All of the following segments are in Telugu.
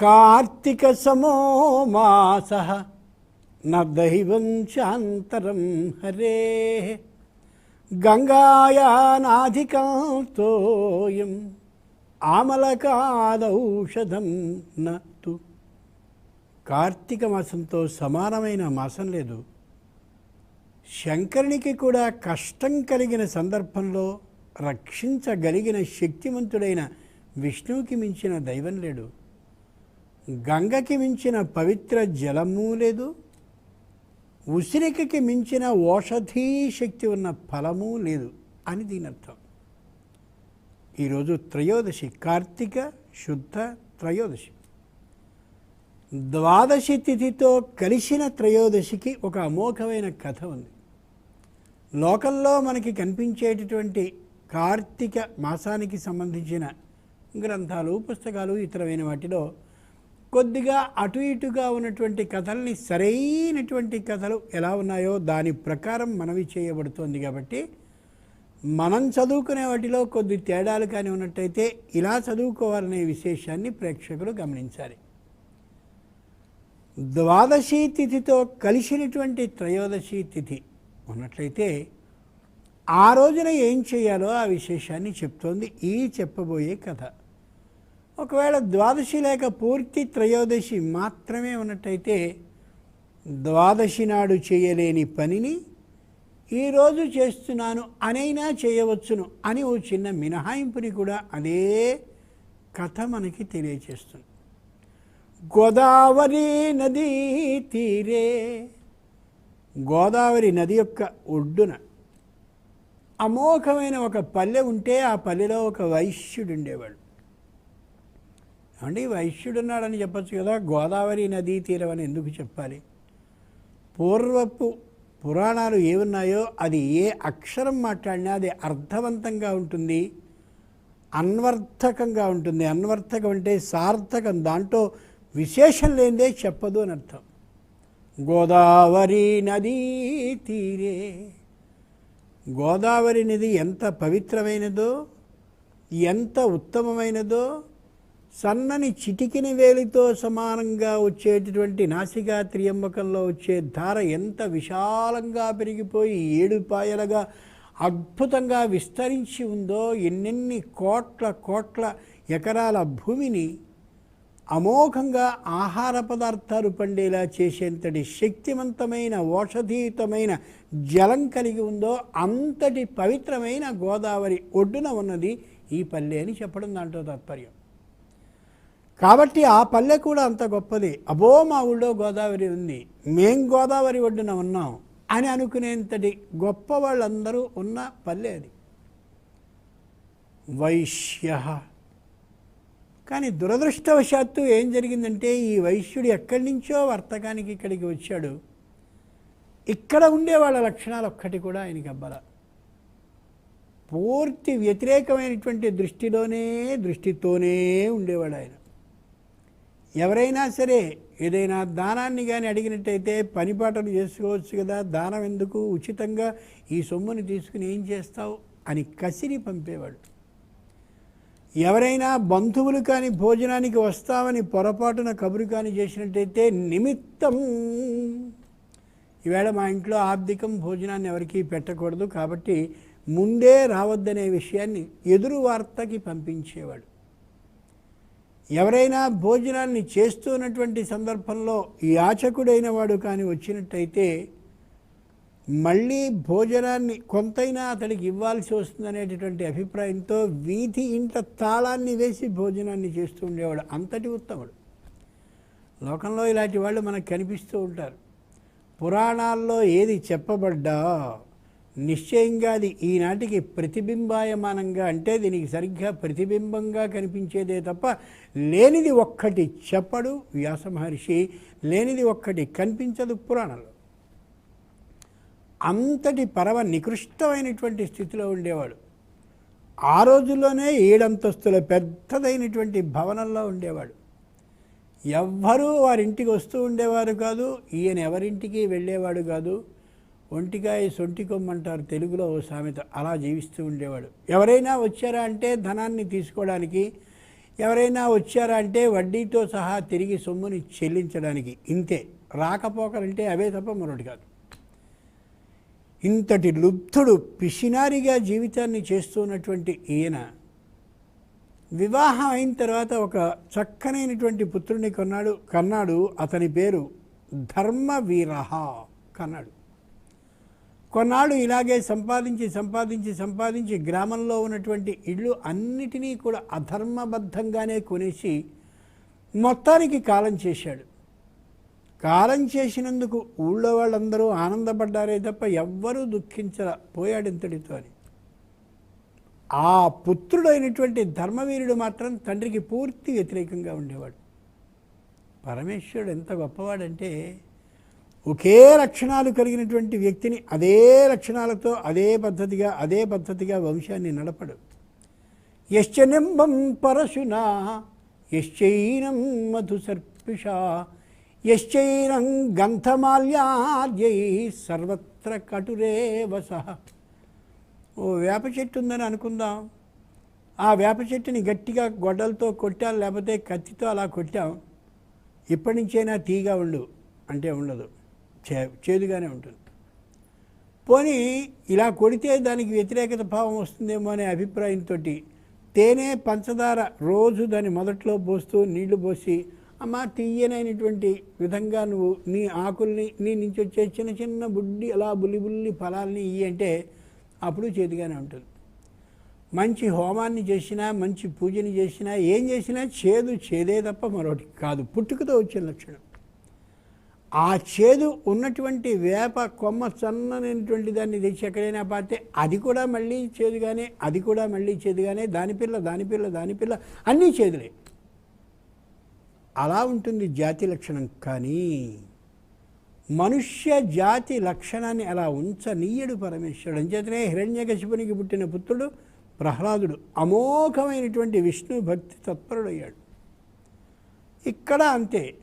కార్తీక సమో మాస న దైవం శాంతరం హరే. గంగాయానాధికాంతోయం ఆమలకాదౌషధం నతు. కార్తీక మాసంతో సమానమైన మాసం లేదు. శంకరునికి కూడా కష్టం కలిగిన సందర్భంలో రక్షించగలిగిన శక్తివంతుడైన విష్ణువుకి మించిన దైవం లేడు. గంగకి మించిన పవిత్ర జలము లేదు. ఉసిరికకి మించిన ఓషధీ శక్తి ఉన్న ఫలము లేదు అని దీని అర్థం. ఈరోజు త్రయోదశి కార్తీక శుద్ధ త్రయోదశి. ద్వాదశి తిథితో కలిసిన త్రయోదశికి ఒక అమోఘమైన కథ ఉంది. లోకల్లో మనకి కనిపించేటటువంటి కార్తీక మాసానికి సంబంధించిన గ్రంథాలు పుస్తకాలు ఇతరమైన వాటిలో కొద్దిగా అటు ఇటుగా ఉన్నటువంటి కథల్ని సరైనటువంటి కథలు ఎలా ఉన్నాయో దాని ప్రకారం మనవి చేయబడుతోంది కాబట్టి మనం చదువుకునే వాటిలో కొద్ది తేడాలు కానీ ఉన్నట్టయితే ఇలా చదువుకోవాలనే విశేషాన్ని ప్రేక్షకులు గమనించాలి. ద్వాదశి తిథితో కలిసినటువంటి త్రయోదశి తిథి ఉన్నట్లయితే ఆ రోజున ఏం చేయాలో ఆ విశేషాన్ని చెప్తోంది ఈ చెప్పబోయే కథ. ఒకవేళ ద్వాదశి లేక పూర్తి త్రయోదశి మాత్రమే ఉన్నట్టయితే ద్వాదశి నాడు చేయలేని పనిని ఈరోజు చేస్తున్నాను అనైనా చేయవచ్చును అని ఓ చిన్న మినహాయింపుని కూడా అదే కథ మనకి తెలియచేస్తుంది. గోదావరి నదీ తీరే గోదావరి నది యొక్క ఒడ్డున అమోఘమైన ఒక పల్లె ఉంటే ఆ పల్లెలో ఒక వైశ్యుడు ఉండేవాడు. అంటే వైశ్యుడు ఉన్నాడని చెప్పచ్చు కదా. గోదావరి నదీ తీరం అని ఎందుకు చెప్పాలి? పూర్వపు పురాణాలు ఏమున్నాయో అది ఏ అక్షరం మాట్లాడినా అది అర్థవంతంగా ఉంటుంది. అన్వర్థకంగా ఉంటుంది. అన్వర్థకం అంటే సార్థకం. దాంట్లో విశేషం లేనిదే చెప్పదు అని అర్థం. గోదావరి నదీ తీరే. గోదావరి నది ఎంత పవిత్రమైనదో ఎంత ఉత్తమమైనదో సన్నని చిటికిన వేలితో సమానంగా వచ్చేటటువంటి నాసికా త్రియంబకంలో వచ్చే ధార ఎంత విశాలంగా పెరిగిపోయి ఏడుపాయలుగా అద్భుతంగా విస్తరించి ఉందో ఎన్నెన్ని కోట్ల కోట్ల ఎకరాల భూమిని అమోఘంగా ఆహార పదార్థాలు పండేలా చేసేంతటి శక్తివంతమైన ఓషధీయుతమైన జలం కలిగి ఉందో అంతటి పవిత్రమైన గోదావరి ఒడ్డున ఉన్నది ఈ పల్లె అని చెప్పడం దాంట్లో తాత్పర్యం. కాబట్టి ఆ పల్లె కూడా అంత గొప్పది. అబో మా ఊళ్ళో గోదావరి ఉంది. మేం గోదావరి ఒడ్డున ఉన్నాం అని అనుకునేంతటి గొప్ప వాళ్ళందరూ ఉన్న పల్లె అది. వైశ్య. కానీ దురదృష్టవశాత్తు ఏం జరిగిందంటే ఈ వైశ్యుడు ఎక్కడి నుంచో వర్తకానికి ఇక్కడికి వచ్చాడు. ఇక్కడ ఉండే వాళ్ళ లక్షణాలు ఒక్కటి కూడా ఆయనకి అబ్బల. పూర్తి వ్యతిరేకమైనటువంటి దృష్టిలోనే దృష్టితోనే ఉండేవాడు ఆయన. ఎవరైనా సరే ఏదైనా దానాన్ని కానీ అడిగినట్టయితే పనిపాటలు చేసుకోవచ్చు కదా దానం ఎందుకు? ఉచితంగా ఈ సొమ్ముని తీసుకుని ఏం చేస్తావు? అని కసిరి పంపేవాడు ఎవరైనా బంధువులు కానీ భోజనానికి వస్తామని పొరపాటున కబురు కానీ చేసినట్టయితే నిమిత్తం ఈవేళ మా ఇంట్లో ఆర్థికం భోజనాన్ని ఎవరికీ పెట్టకూడదు కాబట్టి ముందే రావద్దనే విషయాన్ని ఎదురు వార్తకి పంపించేవాడు. ఎవరైనా భోజనాన్ని చేస్తున్నటువంటి సందర్భంలో యాచకుడైన వాడు కానీ వచ్చినట్టయితే మళ్ళీ భోజనాన్ని కొంతైనా అతడికి ఇవ్వాల్సి వస్తుందనేటటువంటి అభిప్రాయంతో వీధి ఇంట తాళాన్ని వేసి భోజనాన్ని చేస్తూ ఉండేవాడు. అంతటి ఉత్తముడు. లోకంలో ఇలాంటి వాళ్ళు మనకు కనిపిస్తూ ఉంటారు. పురాణాల్లో ఏది చెప్పబడ్డా నిశ్చయంగా అది ఈనాటికి ప్రతిబింబాయమానంగా అంటే దీనికి సరిగ్గా ప్రతిబింబంగా కనిపించేదే తప్ప లేనిది ఒక్కటి చెప్పడు వ్యాస మహర్షి లేనిది ఒక్కటి కనిపించదు పురాణంలో. అంతటి పరమ నికృష్టమైనటువంటి స్థితిలో ఉండేవాడు. ఆ రోజుల్లోనే ఏడంతస్తుల పెద్దదైనటువంటి భవనంలో ఉండేవాడు. ఎవ్వరూ వారింటికి వస్తూ ఉండేవారు కాదు ఈయన ఎవరింటికి వెళ్ళేవాడు కాదు ఒంటికాయ సొంటి కొమ్మంటారు తెలుగులో ఓ సామెత. అలా జీవిస్తూ ఉండేవాడు. ఎవరైనా వచ్చారా అంటే ధనాన్ని తీసుకోవడానికి? ఎవరైనా వచ్చారా అంటే వడ్డీతో సహా తిరిగి సొమ్ముని చెల్లించడానికి. ఇంతే. రాకపోకలంటే అవే తప్ప మరొకటి కాదు. ఇంతటి లుబ్ధుడు పిసినారిగా జీవితాన్ని చేస్తున్నటువంటి ఈయన వివాహం అయిన తర్వాత ఒక చక్కనైనటువంటి పుత్రుని కొన్నాడు. కన్నాడు. అతని పేరు ధర్మవీరహ కన్నాడు. కొన్నాళ్ళు ఇలాగే సంపాదించి సంపాదించి సంపాదించి గ్రామంలో ఉన్నటువంటి ఇళ్ళు అన్నిటినీ కూడా అధర్మబద్ధంగానే కొనేసి మొత్తానికి కాలం చేశాడు. కాలం చేసినందుకు ఊళ్ళో వాళ్ళందరూ ఆనందపడ్డారే తప్ప ఎవ్వరూ దుఃఖించల పోయాడు ఇంతటితో అని. ఆ పుత్రుడైనటువంటి ధర్మవీరుడు మాత్రం తండ్రికి పూర్తి వ్యతిరేకంగా ఉండేవాడు. పరమేశ్వరుడు ఎంత గొప్పవాడంటే ఒకే లక్షణాలు కలిగినటువంటి వ్యక్తిని అదే లక్షణాలతో అదే పద్ధతిగా అదే పద్ధతిగా వంశాన్ని నడపడు. యశ్చనింబం పరశునా యశ్చైనం మధుసర్పిష యశ్చైనం గంధమాల్యాద్యై సర్వత్ర కటురే వస. ఓ వేప చెట్టు ఉందని అనుకుందాం. ఆ వేప చెట్టుని గట్టిగా గొడ్డలతో కొట్టాం లేకపోతే కత్తితో అలా కొట్టాం. ఇప్పటి నుంచైనా తీగా ఉండు అంటే ఉండదు. చే చేదుగానే ఉంటుంది. పోనీ ఇలా కొడితే దానికి వ్యతిరేకత భావం వస్తుందేమో అనే అభిప్రాయంతో తేనె పంచదార రోజు దాని మొదట్లో పోస్తూ నీళ్ళు పోసి అమ్మ తీయనైనటువంటి విధంగా నువ్వు నీ ఆకుల్ని నీ నుంచి వచ్చే చిన్న చిన్న బుడ్డి అలా బుల్లి బుల్లి ఫలాల్ని ఇయ్యి అంటే అప్పుడు చేతిగానే ఉంటుంది. మంచి హోమాన్ని చేసినా మంచి పూజని చేసినా ఏం చేసినా చేదు చేదే తప్ప మరొకటి కాదు. పుట్టుకతో వచ్చిన లక్షణం. ఆ చేదు ఉన్నటువంటి వేప కొమ్మ సన్ననటువంటి దాన్ని తెచ్చి ఎక్కడైనా పాతే అది కూడా మళ్ళీ చేదుగానే అది కూడా మళ్ళీ చేదుగానే దాని పిల్ల దాని పిల్ల దాని పిల్ల అన్నీ చేదులే. అలా ఉంటుంది జాతి లక్షణం. కానీ మనుష్య జాతి లక్షణాన్ని అలా ఉంచనీయడు పరమేశ్వరుడు. అంచేతనే హిరణ్యకశిపునికి పుట్టిన పుత్రుడు ప్రహ్లాదుడు. అమోఘమైనటువంటి విష్ణు భక్తి తత్పరుడయ్యాడు. ఇక్కడ అంతే.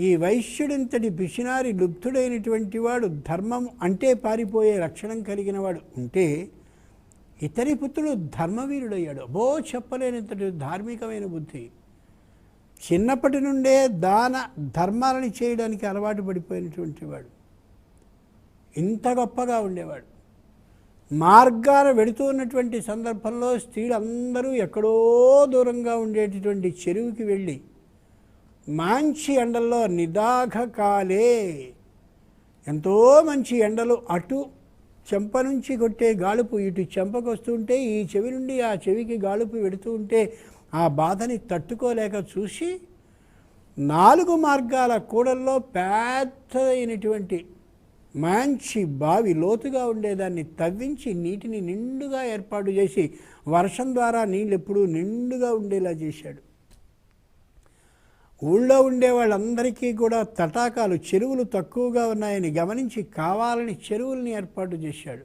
ఈ వైశ్యుడింతటి పిసినారి లుబ్ధుడైనటువంటి వాడు ధర్మం అంటే పారిపోయే లక్షణం కలిగిన వాడు ఉంటే ఇతని పుత్రుడు ధర్మవీరుడయ్యాడు. అబో చెప్పలేనంతటి ధార్మికమైన బుద్ధి. చిన్నప్పటి నుండే దాన ధర్మాలని చేయడానికి అలవాటు పడిపోయినటువంటి వాడు. ఇంత గొప్పగా ఉండేవాడు. మార్గాన వెడుతూ ఉన్నటువంటి సందర్భంలో స్త్రీలందరూ ఎక్కడో దూరంగా ఉండేటటువంటి చెరువుకి వెళ్ళి మంచి ఎండల్లో నిదాఘకాలే. ఎంతో మంచి ఎండలు అటు చెంప నుంచి కొట్టే గాలుపు ఇటు చెంపకు వస్తుంటే ఈ చెవి నుండి ఆ చెవికి గాలుపు పెడుతూ ఉంటే ఆ బాధని తట్టుకోలేక చూసి నాలుగు మార్గాల కూడల్లో పెద్దదైనటువంటి మంచి బావి లోతుగా ఉండేదాన్ని తవ్వించి నీటిని నిండుగా ఏర్పాటు చేసి వర్షం ద్వారా నీళ్ళు ఎప్పుడూ నిండుగా ఉండేలా చేశాడు. ఊళ్ళో ఉండే వాళ్ళందరికీ కూడా తటాకాలు చెరువులు తక్కువగా ఉన్నాయని గమనించి కావాలని చెరువుల్ని ఏర్పాటు చేశాడు.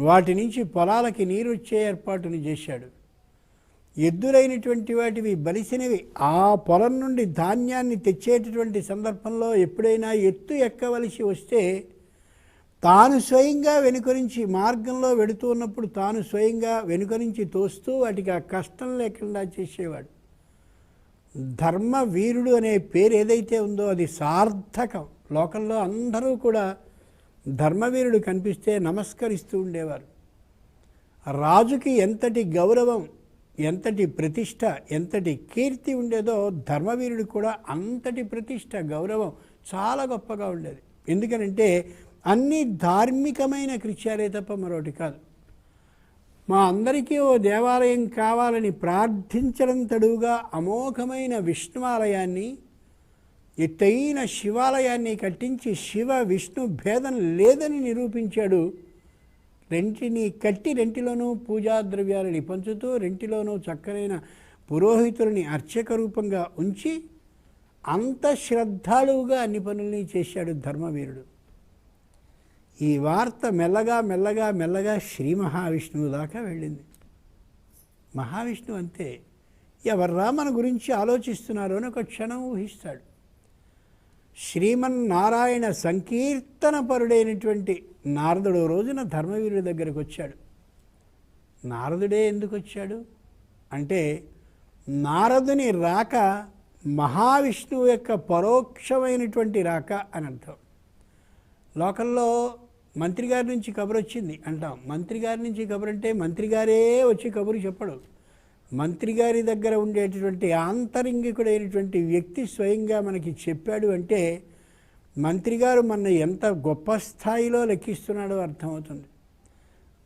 వాటి నుంచి పొలాలకి నీరు వచ్చే ఏర్పాటుని చేశాడు. ఎద్దులైనటువంటి వాటివి బలిసినవి. ఆ పొలం నుండి ధాన్యాన్ని తెచ్చేటటువంటి సందర్భంలో ఎప్పుడైనా ఎత్తు ఎక్కవలసి వస్తే తాను స్వయంగా వెనుక నుంచి మార్గంలో వెడుతూ ఉన్నప్పుడు తాను స్వయంగా వెనుక నుంచి తోస్తూ వాటికి ఆ కష్టం లేకుండా చేసేవాడు. ధర్మవీరుడు అనే పేరు ఏదైతే ఉందో అది సార్థకం. లోకంలో అందరూ కూడా ధర్మవీరుడు కనిపిస్తే నమస్కరిస్తూ ఉండేవారు. రాజుకి ఎంతటి గౌరవం ఎంతటి ప్రతిష్ట ఎంతటి కీర్తి ఉండేదో ధర్మవీరుడు కూడా అంతటి ప్రతిష్ట గౌరవం చాలా గొప్పగా ఉండేది. ఎందుకనంటే అన్ని ధార్మికమైన కృత్యాలే తప్ప మరొకటి కాదు. మా అందరికీ ఓ దేవాలయం కావాలని ప్రార్థించడం తడువుగా అమోఘమైన విష్ణువాలయాన్ని ఎత్తైన శివాలయాన్ని కట్టించి శివ విష్ణు భేదం లేదని నిరూపించాడు. రెంటిని కట్టి రెంటిలోనూ పూజా ద్రవ్యాలని పంచుతూ రెంటిలోనూ చక్కనైన పురోహితులని అర్చక రూపంగా ఉంచి అంత శ్రద్ధాళువుగా అన్ని పనుల్ని చేశాడు ధర్మవీరుడు. ఈ వార్త మెల్లగా మెల్లగా మెల్లగా శ్రీ మహావిష్ణువు దాకా వెళ్ళింది. మహావిష్ణువు అంతే ఎవర్రా మన గురించి ఆలోచిస్తున్నారు అని ఒక క్షణం ఊహిస్తాడు. శ్రీమన్నారాయణ సంకీర్తన పరుడైనటువంటి నారదుడు రోజున ధర్మవీరుడి దగ్గరకు వచ్చాడు. నారదుడే ఎందుకు వచ్చాడు? అంటే నారదుని రాక మహావిష్ణువు యొక్క పరోక్షమైనటువంటి రాక అని అర్థం. లోకల్లో మంత్రి గారి నుంచి కబురు వచ్చింది అంటాం. మంత్రి గారి నుంచి కబురు అంటే మంత్రి గారే వచ్చి కబురు చెప్పడు. మంత్రి గారి దగ్గర ఉండేటటువంటి ఆంతరింగికుడైనటువంటి వ్యక్తి స్వయంగా మనకి చెప్పాడు అంటే మంత్రి గారు మన ఎంత గొప్ప స్థాయిలో లెక్కిస్తున్నాడో అర్థమవుతుంది.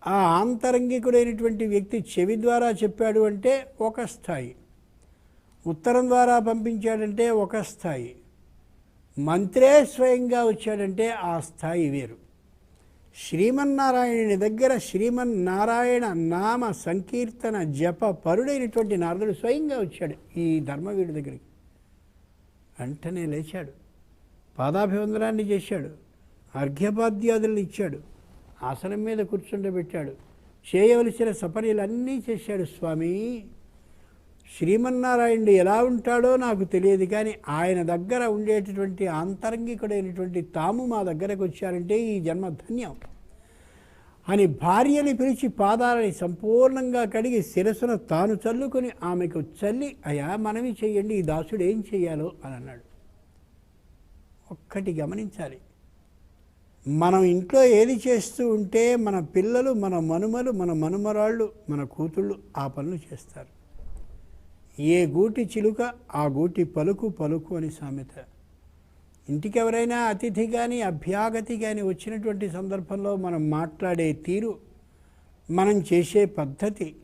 ఆ ఆంతరంగికుడైనటువంటి వ్యక్తి చెవి ద్వారా చెప్పాడు అంటే ఒక స్థాయి. ఉత్తరం ద్వారా పంపించాడంటే ఒక స్థాయి. మంత్రే స్వయంగా వచ్చాడంటే ఆ స్థాయి వేరు. శ్రీమన్నారాయణుని దగ్గర శ్రీమన్నారాయణ నామ సంకీర్తన జప పరుడైనటువంటి నారదుడు స్వయంగా వచ్చాడు ఈ ధర్మవీడి దగ్గరికి. వెంటనే లేచాడు. పాదాభివందనాన్ని చేశాడు. అర్ఘ్యపాద్యాదులను ఇచ్చాడు. ఆసనం మీద కూర్చుండబెట్టాడు. చేయవలసిన సపర్యలన్నీ చేశాడు స్వామి. శ్రీమన్నారాయణుడు ఎలా ఉంటాడో నాకు తెలియదు కానీ ఆయన దగ్గర ఉండేటటువంటి ఆంతరంగికుడైనటువంటి తాము మా దగ్గరకు వచ్చారంటే ఈ జన్మ ధన్యం. అని భార్యని పిలిచి పాదాలని సంపూర్ణంగా కడిగి శిరస్సును తాను చల్లుకొని ఆమెకు చల్లి అయా మనవి చెయ్యండి ఈ దాసుడు ఏం చెయ్యాలో? అని అన్నాడు. ఒక్కటి గమనించాలి. మనం ఇంట్లో ఏది చేస్తూ ఉంటే మన పిల్లలు మన మనుమలు మన మనుమరాళ్ళు మన కూతుళ్ళు ఆ పనులు చేస్తారు. ఏ గూటి చిలుక ఆ గూటి పలుకు పలుకు అని సామెత. ఇంటికి ఎవరైనా అతిథి కానీ అభ్యాగతి కానీ వచ్చినటువంటి సందర్భంలో మనం మాట్లాడే తీరు మనం చేసే పద్ధతి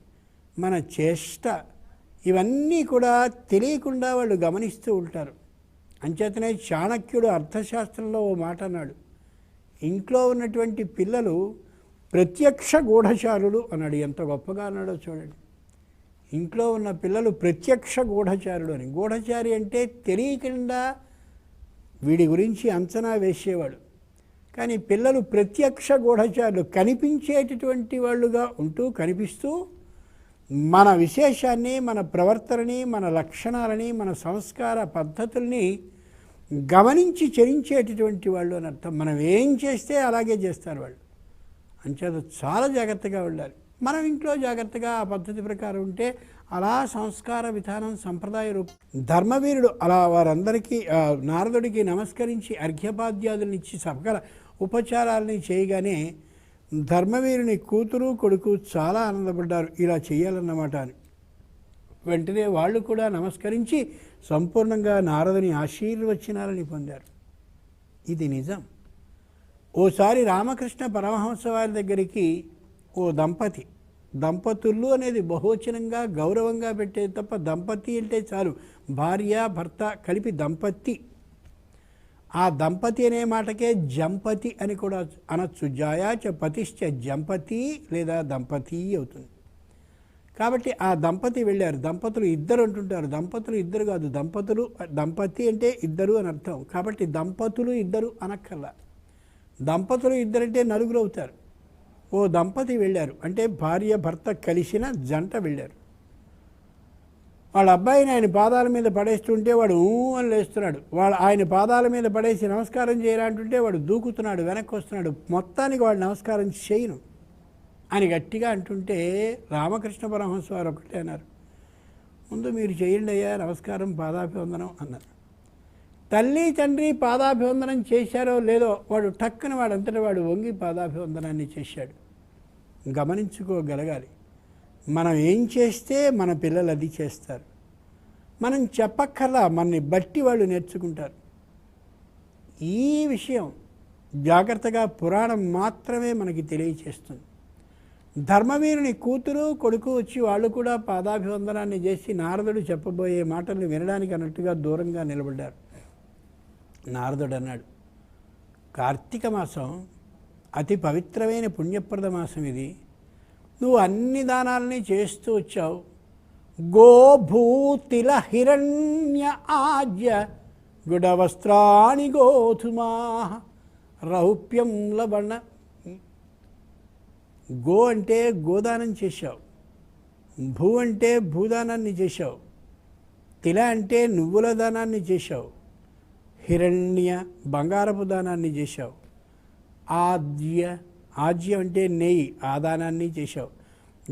మన చేష్ట ఇవన్నీ కూడా తెలియకుండా వాళ్ళు గమనిస్తూ ఉంటారు. అంచేతనే చాణక్యుడు అర్థశాస్త్రంలో ఓ మాట అన్నాడు. ఇంట్లో ఉన్నటువంటి పిల్లలు ప్రత్యక్ష గూఢచారులు అన్నాడు ఎంత గొప్పగా అన్నాడో చూడండి. ఇంట్లో ఉన్న పిల్లలు ప్రత్యక్ష గూఢచారుడు అని. గూఢచారి అంటే తెలియకుండా వీడి గురించి అంచనా వేసేవాడు. కానీ పిల్లలు ప్రత్యక్ష గూఢచారులు కనిపించేటటువంటి వాళ్ళుగా ఉంటూ కనిపిస్తూ మన విశేషాన్ని మన ప్రవర్తనని మన లక్షణాలని మన సంస్కార పద్ధతుల్ని గమనించి చరించేటటువంటి వాళ్ళు అని అర్థం. మనం ఏం చేస్తే అలాగే చేస్తారు వాళ్ళు. అంచేత చాలా జాగ్రత్తగా ఉండాలి. మనం ఇంట్లో జాగ్రత్తగా ఆ పద్ధతి ప్రకారం ఉంటే అలా సంస్కార విధానం సంప్రదాయ రూప ధర్మవీరుడు అలా వారందరికీ నారదుడికి నమస్కరించి అర్ఘ్యపాద్యాదులను ఇచ్చి సకల ఉపచారాలని చేయగానే ధర్మవీరుని కూతురు కొడుకు చాలా ఆనందపడ్డారు. ఇలా చేయాలన్నమాట అని. వెంటనే వాళ్ళు కూడా నమస్కరించి సంపూర్ణంగా నారదుని ఆశీర్వచనాలని పొందారు. ఇది నిజం. ఓసారి రామకృష్ణ పరమహంస వారి దగ్గరికి ఓ దంపతి. దంపతులు అనేది బహువచనంగా గౌరవంగా పెట్టేది తప్ప దంపతి అంటే చాలు. భార్య భర్త కలిపి దంపతి. ఆ దంపతి అనే మాటకే జంపతి అని కూడా అనొచ్చు. జాయాచ పతిశ్చ జంపతి లేదా దంపతి అవుతుంది. కాబట్టి ఆ దంపతి వెళ్ళారు. దంపతులు ఇద్దరు అంటుంటారు. దంపతులు ఇద్దరు కాదు. దంపతులు దంపతి అంటే ఇద్దరు అని అర్థం. కాబట్టి దంపతులు ఇద్దరు అనక్కర్లా. దంపతులు ఇద్దరంటే నలుగురు అవుతారు. ఓ దంపతి వెళ్ళారు. అంటే భార్య భర్త కలిసిన జంట వెళ్ళారు. వాళ్ళ అబ్బాయిని ఆయన పాదాల మీద పడేస్తుంటే వాడు ఊ అని లేస్తున్నాడు. వాడు ఆయన పాదాల మీద పడేసి నమస్కారం చేయరా అంటుంటే వాడు దూకుతున్నాడు వెనక్కి వస్తున్నాడు. మొత్తానికి వాడు నమస్కారం చేయను. అని గట్టిగా అంటుంటే రామకృష్ణ పరమహంస వారు ఒకటే అన్నారు. ముందు మీరు చేయండి అయ్యా నమస్కారం పాదాభివందనం అన్నారు. తల్లి తండ్రి పాదాభివందనం చేశారో లేదో వాడు టక్కున వాడంతటా వాడు వంగి పాదాభివందనాన్ని చేశాడు. గమనించుకోగలగాలి. మనం ఏం చేస్తే మన పిల్లలు అది చేస్తారు. మనం చెప్పక్కర్లా మనని బట్టి వాళ్ళు నేర్చుకుంటారు. ఈ విషయం జాగ్రత్తగా పురాణం మాత్రమే మనకి తెలియచేస్తుంది. ధర్మవీరుని కూతురు కొడుకు వచ్చి వాళ్ళు కూడా పాదాభివందనాన్ని చేసి నారదుడు చెప్పబోయే మాటలు వినడానికి అన్నట్టుగా దూరంగా నిలబడ్డారు. నారదుడు అన్నాడు కార్తీక మాసం అతి పవిత్రమైన పుణ్యప్రద మాసం ఇది. నువ్వు అన్ని దానాలని చేస్తూ వచ్చావు. గోభూతిల హిరణ్య ఆజ్య గుడవస్త్రాణి గోధుమా రౌప్యం లవణ. గో అంటే గోదానం చేశావు. భూ అంటే భూదానాన్ని చేశావు. తిల అంటే నువ్వుల దానాన్ని చేశావు. హిరణ్య బంగారపు దానాన్ని చేశావు. ఆద్య ఆజ్యం అంటే నెయ్యి ఆ దానాన్ని చేశావు.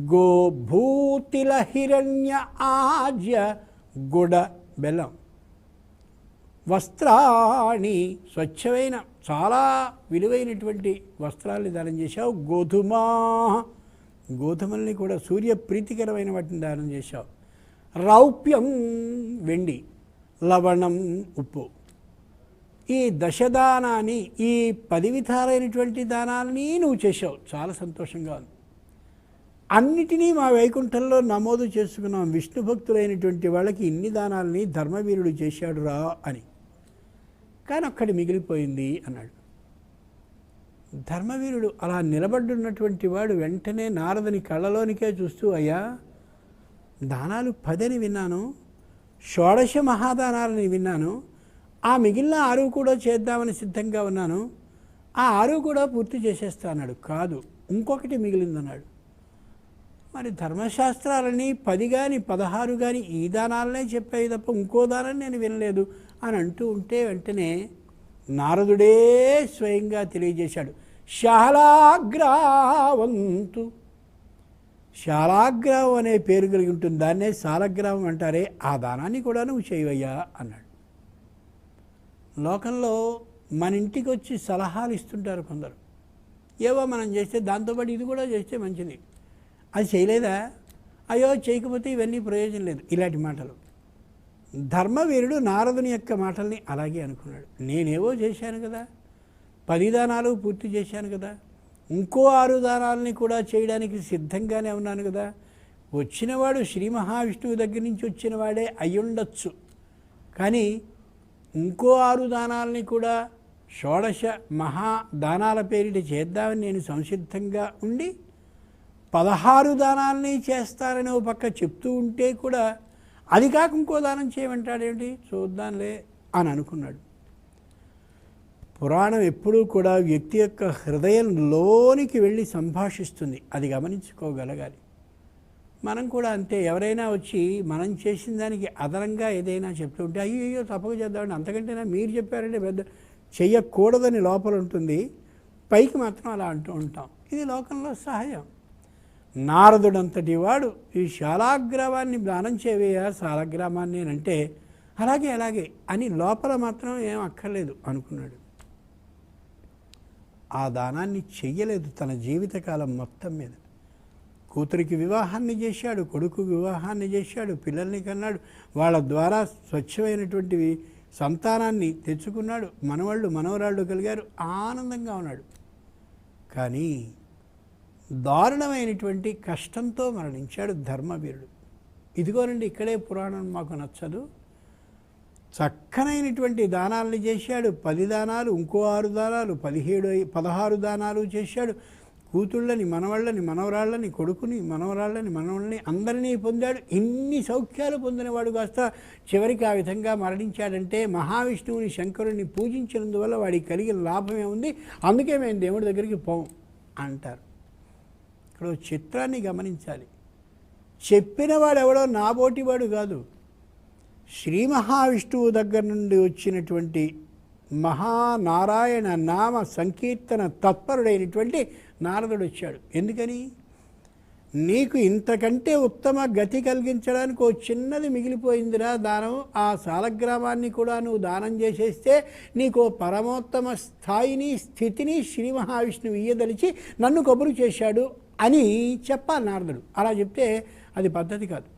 గోభూతిల హిరణ్య ఆజ్య గుడ బెల్లం. వస్త్రాణి స్వచ్ఛమైన చాలా విలువైనటువంటి వస్త్రాల్ని దానం చేశావు. గోధుమా గోధుమల్ని కూడా సూర్య ప్రీతికరమైన వాటిని దానం చేశావు. రౌప్యం వెండి లవణం ఉప్పు. ఈ దశదానాన్ని ఈ పది విధాలైనటువంటి దానాలని నువ్వు చేశావు. చాలా సంతోషంగా ఉంది. అన్నిటినీ మా వైకుంఠంలో నమోదు చేసుకున్నాం. విష్ణు భక్తులైనటువంటి వాళ్ళకి ఇన్ని దానాలని ధర్మవీరుడు చేశాడు రా అని. కానీ ఒక్కడి మిగిలిపోయింది అన్నాడు. ధర్మవీరుడు అలా నిలబడ్డున్నటువంటి వాడు వెంటనే నారదుని కళ్ళలోనికే చూస్తూ అయ్యా దానాలు పదని విన్నాను. షోడశ మహాదానాలని విన్నాను. ఆ మిగిలిన ఆరు కూడా చేద్దామని సిద్ధంగా ఉన్నాను. ఆ ఆరు కూడా పూర్తి చేసేస్తా అన్నాడు. కాదు ఇంకొకటి మిగిలిందన్నాడు. మరి ధర్మశాస్త్రాలని పది కానీ పదహారు కానీ ఈ దానాలనే చెప్పాయి తప్ప ఇంకో దానాన్ని నేను వినలేదు అని అంటూ ఉంటే వెంటనే నారదుడే స్వయంగా తెలియజేశాడు. శాలాగ్రావంతు. శాలాగ్రావం అనే పేరు కలిగి ఉంటుంది. దాన్నే శాలగ్రామం అంటారే. ఆ దానాన్ని కూడా నువ్వు చేయవయ్యా అన్నాడు. లోకంలో మన ఇంటికి వచ్చి సలహాలు ఇస్తుంటారు కొందరు. ఏవో మనం చేస్తే దాంతోపాటు ఇది కూడా చేస్తే మంచిది. అది చేయలేదా? అయ్యో చేయకపోతే ఇవన్నీ ప్రయోజనం లేదు. ఇలాంటి మాటలు. ధర్మవీరుడు నారదుని యొక్క మాటల్ని అలాగే అనుకున్నాడు. నేనేవో చేశాను కదా. పది దానాలు పూర్తి చేశాను కదా. ఇంకో ఆరు దానాలని కూడా చేయడానికి సిద్ధంగానే ఉన్నాను కదా. వచ్చినవాడు శ్రీ మహావిష్ణువు దగ్గర నుంచి వచ్చినవాడే అయ్యుండొచ్చు. కానీ ఇంకో ఆరు దానాలని కూడా షోడశ మహా దానాల పేరిట చేద్దామని నేను సంసిద్ధంగా ఉండి పదహారు దానాలని చేస్తారని ఓ పక్క చెప్తూ ఉంటే కూడా అది కాక ఇంకో దానం చేయమంటాడేమిటి? చూద్దాంలే అని అనుకున్నాడు. పురాణం ఎప్పుడూ కూడా వ్యక్తి యొక్క హృదయంలోనికి వెళ్ళి సంభాషిస్తుంది. అది గమనించుకోగలగాలి. మనం కూడా అంతే. ఎవరైనా వచ్చి మనం చేసిన దానికి అదనంగా ఏదైనా చెప్తుంటే అయ్యో అయ్యో తప్పక చేద్దామండి అంతకంటేనా మీరు చెప్పారంటే పెద్ద చెయ్యకూడదని లోపల ఉంటుంది. పైకి మాత్రం అలా అంటూ ఉంటాం. ఇది లోకంలో సహజం. నారదుడంతటి వాడు ఈ శాలాగ్రామాన్ని దానం చేయవేయా? శాలగ్రామాన్ని అని అంటే అలాగే అలాగే అని లోపల మాత్రం ఏం అక్కర్లేదు అనుకున్నాడు. ఆ దానాన్ని చెయ్యలేదు తన జీవితకాలం మొత్తం మీద. కూతురికి వివాహాన్ని చేశాడు కొడుకు వివాహాన్ని చేశాడు పిల్లల్ని కన్నాడు. వాళ్ళ ద్వారా స్వచ్ఛమైనటువంటివి సంతానాన్ని తెచ్చుకున్నాడు. మనవాళ్ళు మనవరాళ్ళు కలిగారు. ఆనందంగా ఉన్నాడు. కానీ దారుణమైనటువంటి కష్టంతో మరణించాడు ధర్మవీరుడు. ఇదిగోనండి ఇక్కడే పురాణం మాకు నచ్చదు. చక్కనైనటువంటి దానాలను చేశాడు. పది దానాలు ఇంకో ఆరు దానాలు పదిహేడు పదహారు దానాలు చేశాడు. కూతుళ్ళని మనవళ్ళని మనవరాళ్ళని కొడుకుని మనవరాళ్ళని మనవళ్ళని అందరినీ పొందాడు. ఇన్ని సౌఖ్యాలు పొందినవాడు కాస్త చివరికి ఆ విధంగా మరణించాడంటే మహావిష్ణువుని శంకరుని పూజించినందువల్ల వాడికి కలిగిన లాభమే ఉంది. అందుకే మేము దేవుడి దగ్గరికి పోం అంటారు. ఇక్కడ చిత్రాన్ని గమనించాలి. చెప్పినవాడు ఎవడో నాబోటివాడు కాదు. శ్రీ మహావిష్ణువు దగ్గర నుండి వచ్చినటువంటి మహానారాయణ నామ సంకీర్తన తత్పరుడైనటువంటి నారదుడు వచ్చాడు ఎందుకని? నీకు ఇంతకంటే ఉత్తమ గతి కలిగించడానికి ఓ చిన్నది మిగిలిపోయిందిరా దానం. ఆ సాలగ్రామాన్ని కూడా నువ్వు దానం చేసేస్తే నీకు ఓ పరమోత్తమ స్థాయిని స్థితిని శ్రీ మహావిష్ణువు ఇయ్యదలిచి నన్ను కబురు చేశాడు అని చెప్పాలి నారదుడు. అలా చెప్తే అది పద్ధతి కాదు.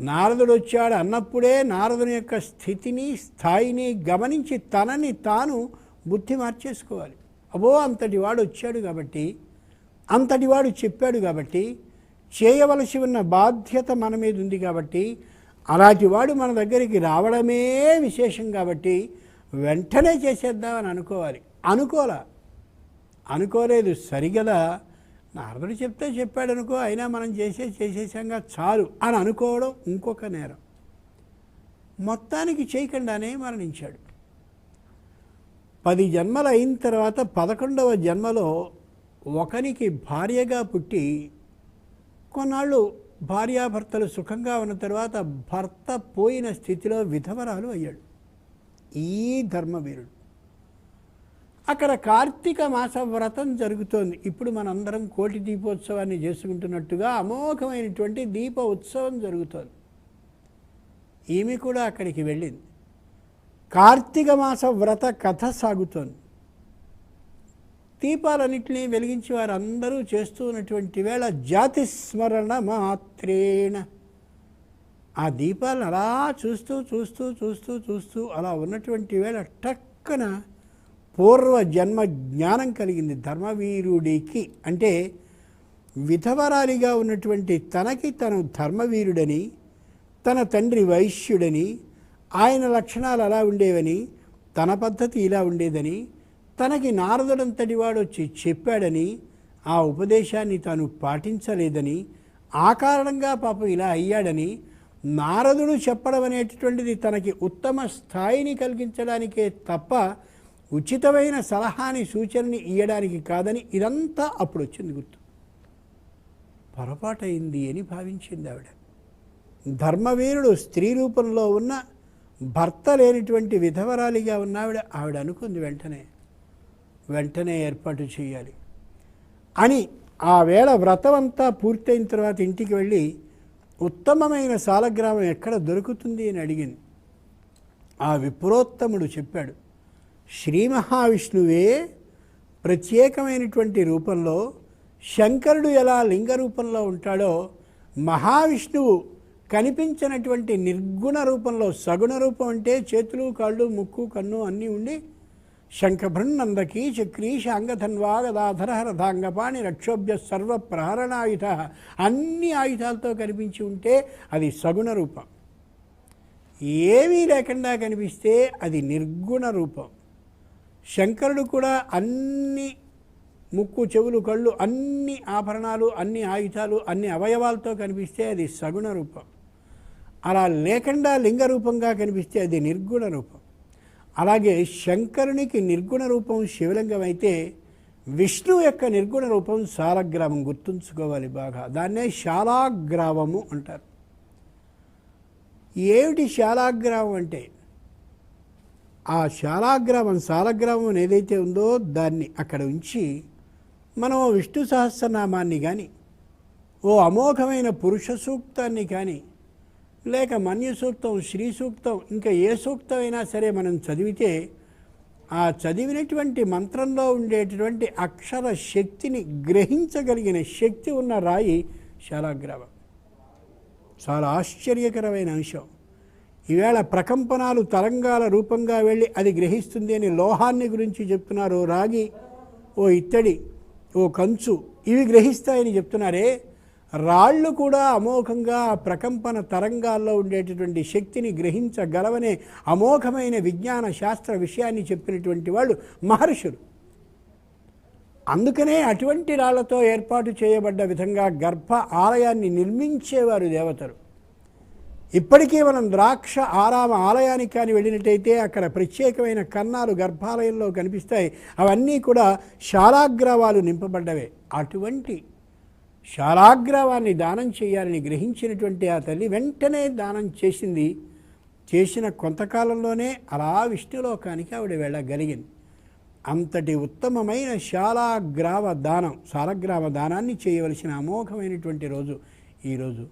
నారదుడు వచ్చాడు అన్నప్పుడే నారదుని యొక్క స్థితిని స్థాయిని గమనించి తనని తాను బుద్ధి మార్చేసుకోవాలి. అబో అంతటి వాడు వచ్చాడు కాబట్టి అంతటి వాడు చెప్పాడు కాబట్టి చేయవలసి ఉన్న బాధ్యత మన మీద ఉంది కాబట్టి అలాంటి వాడు మన దగ్గరికి రావడమే విశేషం కాబట్టి వెంటనే చేసేద్దామని అనుకోవాలి. అనుకోలా. అనుకోలేదు. సరిగదా. నారదుడు చెప్తే చెప్పాడు అనుకో అయినా మనం చేసే చేసేసాంగా చాలు అని అనుకోవడం ఇంకొక నేరం. మొత్తానికి చేయకుండానే మరణించాడు. పది జన్మలు అయిన తర్వాత పదకొండవ జన్మలో ఒకనికి భార్యగా పుట్టి కొన్నాళ్ళు భార్యాభర్తలు సుఖంగా ఉన్న తర్వాత భర్త పోయిన స్థితిలో విధవరాలు అయ్యాడు. ఈ ధర్మవీరుడు. అక్కడ కార్తీక మాస వ్రతం జరుగుతోంది. ఇప్పుడు మనందరం కోటి దీపోత్సవాన్ని చేసుకుంటున్నట్టుగా అమోఘమైనటువంటి దీప ఉత్సవం జరుగుతోంది. ఈమె కూడా అక్కడికి వెళ్ళింది. కార్తీక మాస వ్రత కథ సాగుతోంది. దీపాలన్నింటినీ వెలిగించి వారందరూ చేస్తూ ఉన్నటువంటి వేళ జాతి స్మరణ మాత్రేణ. ఆ దీపాలను అలా చూస్తూ చూస్తూ చూస్తూ చూస్తూ అలా ఉన్నటువంటి వేళ టక్కన పూర్వ జన్మ జ్ఞానం కలిగింది ధర్మవీరుడికి. అంటే విధవరాలిగా ఉన్నటువంటి తనకి తను ధర్మవీరుడని తన తండ్రి వైశ్యుడని ఆయన లక్షణాలు అలా ఉండేవని తన పద్ధతి ఇలా ఉండేదని తనకి నారదుడంతటి వాడు వచ్చి చెప్పాడని ఆ ఉపదేశాన్ని తాను పాటించలేదని ఆ కారణంగా పాపం ఇలా అయ్యాడని నారదుడు చెప్పడం అనేటటువంటిది తనకి ఉత్తమ స్థాయిని కలిగించడానికే తప్ప ఉచితమైన సలహాని సూచనని ఇవ్వడానికి కాదని ఇదంతా అప్పుడు వచ్చింది గుర్తు. పొరపాటైంది అని భావించింది ఆవిడ. ధర్మవీరుడు స్త్రీ రూపంలో ఉన్న భర్త లేనిటువంటి విధవరాలిగా ఉన్న ఆవిడ ఆవిడ అనుకుంది వెంటనే. వెంటనే ఏర్పాటు చేయాలి. అని ఆ వేళ వ్రతం అంతా పూర్తయిన తర్వాత ఇంటికి వెళ్ళి ఉత్తమమైన సాలగ్రామం ఎక్కడ దొరుకుతుంది అని అడిగింది. ఆ విప్రోత్తముడు చెప్పాడు శ్రీ మహావిష్ణువే ప్రత్యేకమైనటువంటి రూపంలో శంకరుడు ఎలా లింగ రూపంలో ఉంటాడో మహావిష్ణువు కనిపించినటువంటి నిర్గుణ రూపంలో సగుణ రూపం అంటే చేతులు కాళ్ళు ముక్కు కన్ను అన్నీ ఉండి శంఖభృన్నందకీ చక్రీ శాంగధన్వా గదాధర రథాంగపాణి రక్షోభ్య సర్వ ప్రహరణాయుధ. అన్ని ఆయుధాలతో కనిపించి ఉంటే అది సగుణ రూపం. ఏమీ లేకుండా కనిపిస్తే అది నిర్గుణ రూపం. శంకరుడు కూడా అన్ని ముక్కు చెవులు కళ్ళు అన్ని ఆభరణాలు అన్ని ఆయుధాలు అన్ని అవయవాలతో కనిపిస్తే అది సగుణ రూపం. అలా లేకుండా లింగ రూపంగా కనిపిస్తే అది నిర్గుణ రూపం. అలాగే శంకరునికి నిర్గుణ రూపం శివలింగం అయితే విష్ణు యొక్క నిర్గుణ రూపం శాలగ్రామం గుర్తుంచుకోవాలి బాగా. దాన్నే శాలాగ్రామము అంటారు. ఏమిటి శాలాగ్రామం అంటే? ఆ శాలాగ్రామం శాలగ్రామం ఏదైతే ఉందో దాన్ని అక్కడ ఉంచి మనం విష్ణు సహస్రనామాన్ని కానీ ఓ అమోఘమైన పురుష సూక్తాన్ని కానీ లేక మన్య సూక్తం శ్రీ సూక్తం ఇంకా ఏ సూక్తమైనా సరే మనం చదివితే ఆ చదివినటువంటి మంత్రంలో ఉండేటటువంటి అక్షర శక్తిని గ్రహించగలిగిన శక్తి ఉన్న రాయి శాలాగ్రామం చాలా ఆశ్చర్యకరమైన అంశం. ఈవేళ ప్రకంపనాలు తరంగాల రూపంగా వెళ్ళి అది గ్రహిస్తుంది అని లోహాన్ని గురించి చెప్తున్నారు. రాగి ఓ ఇత్తడి ఓ కంచు ఇవి గ్రహిస్తాయని చెప్తున్నారే? రాళ్ళు కూడా అమోఘంగా ఆ ప్రకంపన తరంగాల్లో ఉండేటటువంటి శక్తిని గ్రహించగలవనే అమోఘమైన విజ్ఞాన శాస్త్ర విషయాన్ని చెప్పినటువంటి వాళ్ళు మహర్షులు. అందుకనే అటువంటి రాళ్ళతో ఏర్పాటు చేయబడ్డ విధంగా గర్భ ఆలయాన్ని నిర్మించేవారు దేవతలు. ఇప్పటికీ మనం ద్రాక్ష ఆరామ ఆలయానికి కానీ వెళ్ళినట్టయితే అక్కడ ప్రత్యేకమైన కన్నాలు గర్భాలయంలో కనిపిస్తాయి. అవన్నీ కూడా శాలాగ్రవాలు నింపబడ్డవే. అటువంటి శాలాగ్రవాన్ని దానం చేయాలని గ్రహించినటువంటి ఆ తల్లి వెంటనే దానం చేసింది. చేసిన కొంతకాలంలోనే అలా విష్ణులోకానికి ఆవిడ వెళ్ళగలిగింది. అంతటి ఉత్తమమైన శాలాగ్రావ దానం శాలగ్రామ దానాన్ని చేయవలసిన అమోఘమైనటువంటి రోజు ఈరోజు